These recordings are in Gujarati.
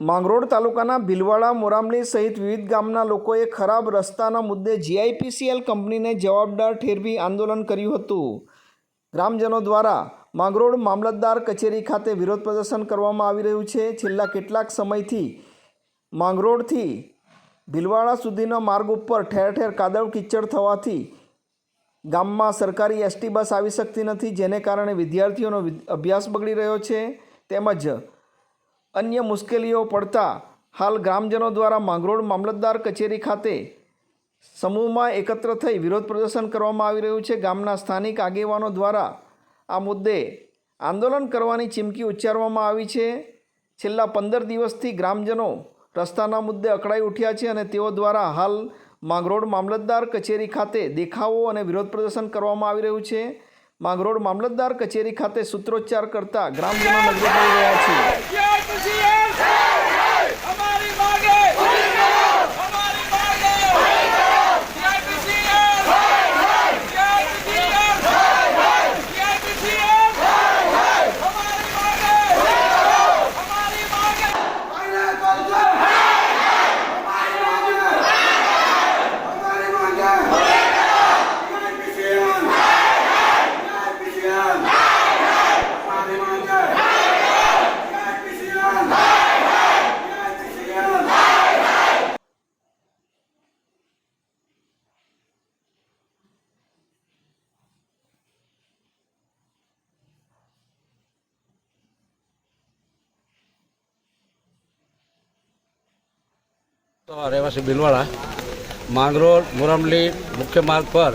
માંગરોળ તાલુકાના ભીલવાડા મોરામલી સહિત વિવિધ ગામના લોકોએ ખરાબ રસ્તાના મુદ્દે જીઆઈપીસીએલ કંપનીને જવાબદાર ઠેરવી આંદોલન કર્યું હતું. ગ્રામજનો દ્વારા માંગરોળ મામલતદાર કચેરી ખાતે વિરોધ પ્રદર્શન કરવામાં આવી રહ્યું છે. છેલ્લા કેટલાક સમયથી માંગરોળથી ભીલવાડા સુધીના માર્ગ ઉપર ઠેર ઠેર કાદવ કિચડ થવાથી ગામમાં સરકારી એસટી બસ આવી શકતી નથી, જેને કારણે વિદ્યાર્થીઓનો અભ્યાસ બગડી રહ્યો છે. તેમજ અન્ય મુશ્કેલીઓ પડતા હાલ ગ્રામજનો દ્વારા માંગરોળ મામલતદાર કચેરી ખાતે સમૂહમાં એકત્ર થઈ વિરોધ પ્રદર્શન કરવામાં આવી રહ્યું છે. ગામના સ્થાનિક આગેવાનો દ્વારા આ મુદ્દે આંદોલન કરવાની ચીમકી ઉચ્ચારવામાં આવી છે. છેલ્લા પંદર દિવસથી ગ્રામજનો રસ્તાના મુદ્દે અકળાઈ ઉઠ્યા છે અને તેઓ દ્વારા હાલ માંગરોળ મામલતદાર કચેરી ખાતે દેખાવો અને વિરોધ પ્રદર્શન કરવામાં આવી રહ્યું છે. માંગરોળ મામલતદાર કચેરી ખાતે સૂત્રોચ્ચાર કરતા ગ્રામજનો નજરે પડી રહ્યા છે. રહેવાસી બિલવાડા માંગરોળ મુરમલી મુખ્ય માર્ગ પર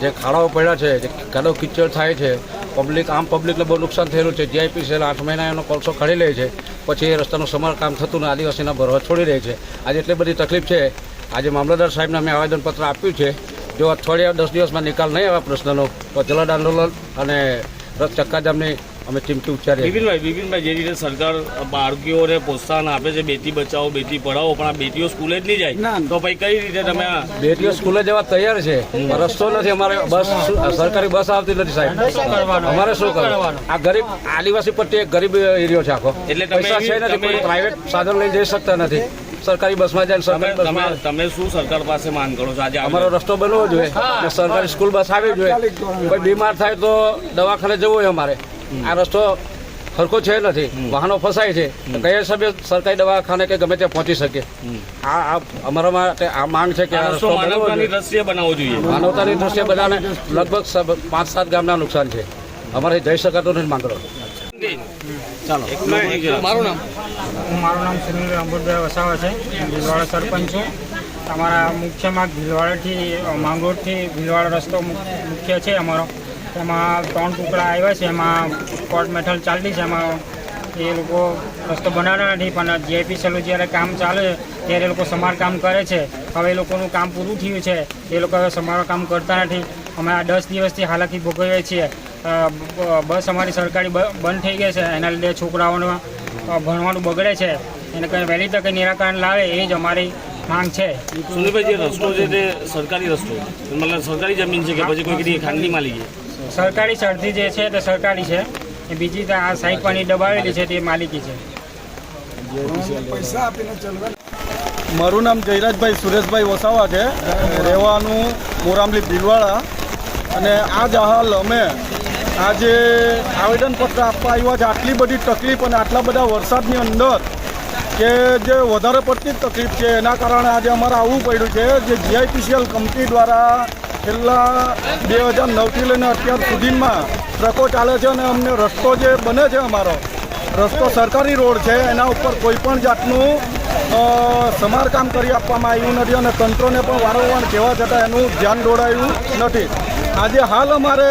જે ખાડાઓ પડ્યા છે, જે ખાડો કિચડ થાય છે, પબ્લિક, આમ પબ્લિકને બહુ નુકસાન થયેલું છે જીઆઈપીસીએલ આઠ મહિના એનો કોલસો કાઢી લે છે, પછી એ રસ્તાનું સમારકામ થતું ને આદિવાસીના ભરવા છોડી રહે છે. આજે એટલી બધી તકલીફ છે. આજે મામલતદાર સાહેબને અમે આવેદનપત્ર આપ્યું છે. જો અઠવાડિયા દસ દિવસમાં નિકાલ નહીં આવે પ્રશ્નનો, તો જલદ આંદોલન અને રથ ચક્કાજામની અમે ચીમકી ઉચ્ચારીએ બિપિનભાઈ બિપિનભાઈ જે રીતે સરકાર બાળકીઓને પ્રોત્સાહન આપે છે બેટી બચાવો બેટી પઢાવો પણ આ બેટીઓ સ્કૂલે જ નહીં જાય. તો ભાઈ કઈ રીતે તમે બેટીઓ સ્કૂલે જવા તૈયાર છે. રસ્તો નથી અમારે બસ સરકારી બસ આવતી નથી સાહેબ. અમારે શું કરવાનું? આ ગરીબ આદિવાસી પટ્ટી એક ગરીબ એરિયો છે આખો. એટલે પૈસા છે નથી કોઈ પ્રાઇવેટ સાધન લઈને જઈ શકતા નથી. સરકારી બસમાં જાય તમે સરકારી તમે બસમાં તમે શું સરકાર પાસે માંગ કરો છો? આજે અમારો રસ્તો બનવો જોઈએ. સરકારી સ્કૂલ બસ આવી જોઈએ. કોઈ બીમાર થાય તો દવાખાને જવું હોય અમારે. આ રસ્તો સરખો છે નથી. વાહનો ફસાય છે. કયા હિસાબે સરકારી દવાખાને કે ગમે ત્યાં પહોંચી શકે? આ આ અમારા માટે આ માંગ છે કે માનવતાની દ્રશ્ય દ્રષ્ટિએ બનાવવો જોઈએ. માનવતાની દ્રષ્ટિએ બધાને લગભગ સબ- પાંચ સાત ગામના નુકસાન છે. અમારે જઈ શકાતો નથી માંગરો મારું નામ મારું નામ સુનિલ રામભુરભાઈ વસાવા છે. ભીલવાડા સરપંચ છું. અમારા મુખ્ય માર્ગ ભીલવાડાથી અ, માંગરોળથી ભીલવાડા રસ્તો મુખ્ય છે અમારો. એમાં ત્રણ ટુકડા આવ્યા છે એમાં કોર્ટ મેઠલ ચાલતી છે એમાં એ લોકો રસ્તો બનાવતા નથી પણ જીઆઈપી સેલું જ્યારે કામ ચાલે ત્યારે એ લોકો સમારકામ કરે છે. હવે એ લોકોનું કામ પૂરું થયું છે એ લોકો હવે સમારકામ કરતા નથી. અમે આ દસ દિવસથી હાલાકી ભોગવીએ છીએ. બસ અમારી સરકારી બ- બંધ થઈ ગઈ છે એના લીધે છોકરાઓને ભણવાનું બગડે છે. એને કંઈ વહેલી તકે નિરાકરણ લાવે એ જ અમારી માંગ છે. સુનિલભાઈ જે રસ્તો છે તે સરકારી રસ્તો મતલબ સરકારી જમીન છે કે પછી કોઈ ખાનગી માલિકી સરકારી શરતી જે છે તે સરકારી છે. એ બીજી આ સાઈડ દબાવેલી છે તે માલિકી છે. મારું નામ જયરાજભાઈ સુરેશભાઈ વસાવા છે. રહેવાનું મોરામલી ભીલવાડા. અને આ જ હાલ અમે આજે આવેદનપત્ર આપવા આવ્યા છે. આટલી બધી તકલીફ અને આટલા બધા વરસાદની અંદર કે જે વધારે પડતી તકલીફ છે. એના કારણે આજે અમારે આવવું પડ્યું છે. જે જીઆઈપીસીએલ કંપની દ્વારા છેલ્લા બે હજાર નવથી લઈને અત્યાર સુધીમાં ટ્રકો ચાલે છે અને અમને રસ્તો જે બને છે અમારો, રસ્તો સરકારી રોડ છે, એના ઉપર કોઈ પણ જાતનું સમારકામ કરી આપવામાં આવ્યું નથી અને તંત્રોને પણ વારંવાર કહેવા છતાં એનું ધ્યાન દોડાયું નથી. આજે હાલ અમારે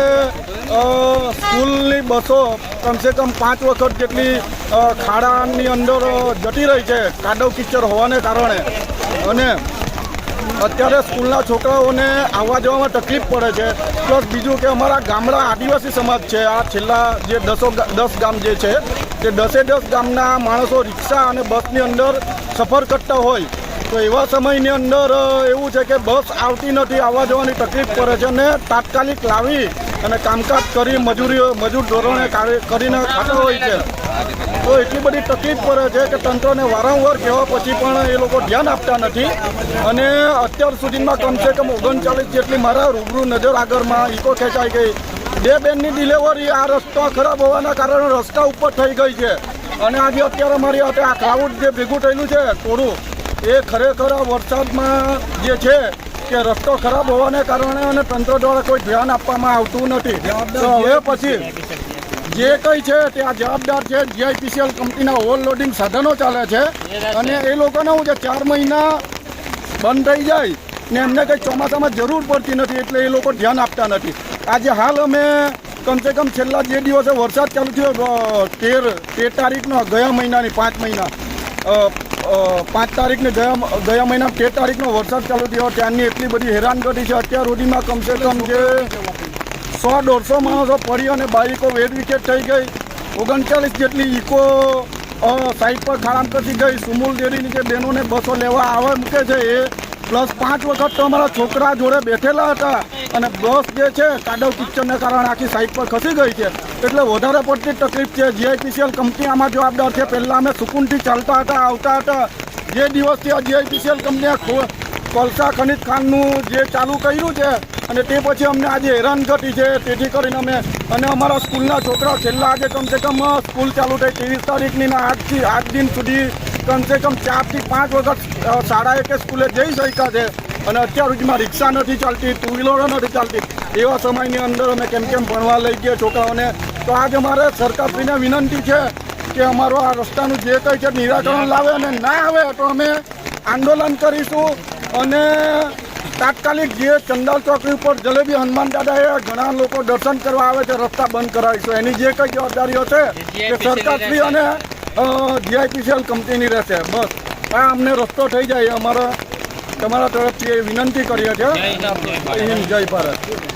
સ્કૂલની બસો કમસે કમ પાંચ વખત જેટલી ખાડાની અંદર જતી રહી છે, કાદવ કિચડ હોવાને કારણે. અને અત્યારે સ્કૂલના છોકરાઓને આવવા જવામાં તકલીફ પડે છે. પ્લસ બીજું કે અમારા ગામડા આદિવાસી સમાજ છે. આ છેલ્લા જે દસો દસ ગામ જે છે, તે દસે દસ ગામના માણસો રિક્ષા અને બસની અંદર સફર કરતા હોય. તો એવા સમયની અંદર એવું છે કે બસ આવતી નથી, આવવા જવાની તકલીફ પડે છે અને તાત્કાલિક લાવી અને કામકાજ કરી મજૂરી મજૂર ધોરણે કાર્ય કરીને ખાતા હોય છે. તો એટલી બધી તકલીફ પડે છે કે તંત્રને વારંવાર કહેવા પછી પણ એ લોકો ધ્યાન આપતા નથી. અને અત્યાર સુધીમાં કમસે કમ ઓગણચાલીસ જેટલી મારા રૂબરૂ નજર આગળમાં ઇકો ખેંચાઈ ગઈ. બે બેનની ડિલિવરી આ રસ્તો ખરાબ હોવાના કારણે રસ્તા ઉપર થઈ ગઈ છે. અને આજે અત્યારે મારી હાથે આ ક્લાઉડ જે ભેગું થયેલું છે થોડું એ ખરેખર આ વરસાદમાં જે છે કે રસ્તો ખરાબ હોવાને કારણે અને તંત્ર દ્વારા કોઈ ધ્યાન આપવામાં આવતું નથી. તો હવે પછી જે કંઈ છે તે આ જવાબદાર છે જીઆઈપીસીએલ કંપનીના ઓવરલોડિંગ સાધનો ચાલે છે. અને એ લોકોને હું છે ચાર મહિના બંધ થઈ જાય ને એમને કંઈ ચોમાસામાં જરૂર પડતી નથી એટલે એ લોકો ધ્યાન આપતા નથી. આજે હાલ અમે કમસે કમ છેલ્લા જે દિવસે વરસાદ ચાલુ થયો તેર તેર તારીખનો, ગયા મહિનાની પાંચ મહિના. પાંચ તારીખને ગયા ગયા મહિના તેર તારીખનો વરસાદ ચાલુ થયો. ત્યાંની એટલી બધી હેરાનગતિ છે. અત્યાર સુધીમાં કમસે કમ જે સો દોઢસો માણસો ફરી અને બાઈકો વેડ વિકેટ થઈ ગઈ. ઓગણચાલીસ જેટલી ઇકો સાઈડ પર ખાડામ કરી ગઈ. સુમુલ ડેરીની જે બહેનોને બસો લેવા આવે મૂકે છે એ. પ્લસ પાંચ વખત તો અમારા છોકરા જોડે બેઠેલા હતા. અને બસ જે છે, કાદવ કિચનને કારણે આખી સાઈડ પર ખસી ગઈ છે. એટલે વધારે પડતી તકલીફ છે. જીઆઈપીસીએલ કંપની આમાં જવાબદાર છે. પહેલાં અમે સુકૂનથી ચાલતા હતા, આવતા હતા. જે દિવસથી આ જીઆઈપીસીએલ કંપનીએ કોલસા ખનિજ ખાનનું જે ચાલુ કર્યું છે અને તે પછી અમને આજે હેરાનગતિ છે. તેથી કરીને અમે અને અમારા સ્કૂલના છોકરા છેલ્લા આજે કમસે કમ સ્કૂલ ચાલુ થઈ ત્રેવીસ તારીખની આજથી આજ દિન સુધી કમસે કમ ચારથી પાંચ વખત અ, શાળાએ કે સ્કૂલે જઈ શક્યા છે. અને અત્યાર સુધીમાં રિક્ષા નથી ચાલતી ટુ વ્હીલરો નથી ચાલતી. એવા સમયની અંદર અમે કેમ કેમ ભણવા લઈ ગયા છોકરાઓને. તો આજ અમારે સરકારશ્રીને વિનંતી છે કે અમારો આ રસ્તાનું જે કંઈ છે નિરાકરણ લાવે અને ના આવે તો અમે આંદોલન કરીશું. અને તાત્કાલિક જે ચંદાલ ચોકડી ઉપર જલેબી હનુમાન દાદાએ ઘણા લોકો દર્શન કરવા આવે છે રસ્તા બંધ કરાવીશું એની જે કંઈ જવાબદારીઓ છે તે સરકારશ્રી અને જીઆઈપીસીએલ કંપનીની રહેશે. બસ. આ અમને રસ્તો થઈ જાય અમારા તમારા તરફથી એ વિનંતી કરીએ છીએ. જય ભારત.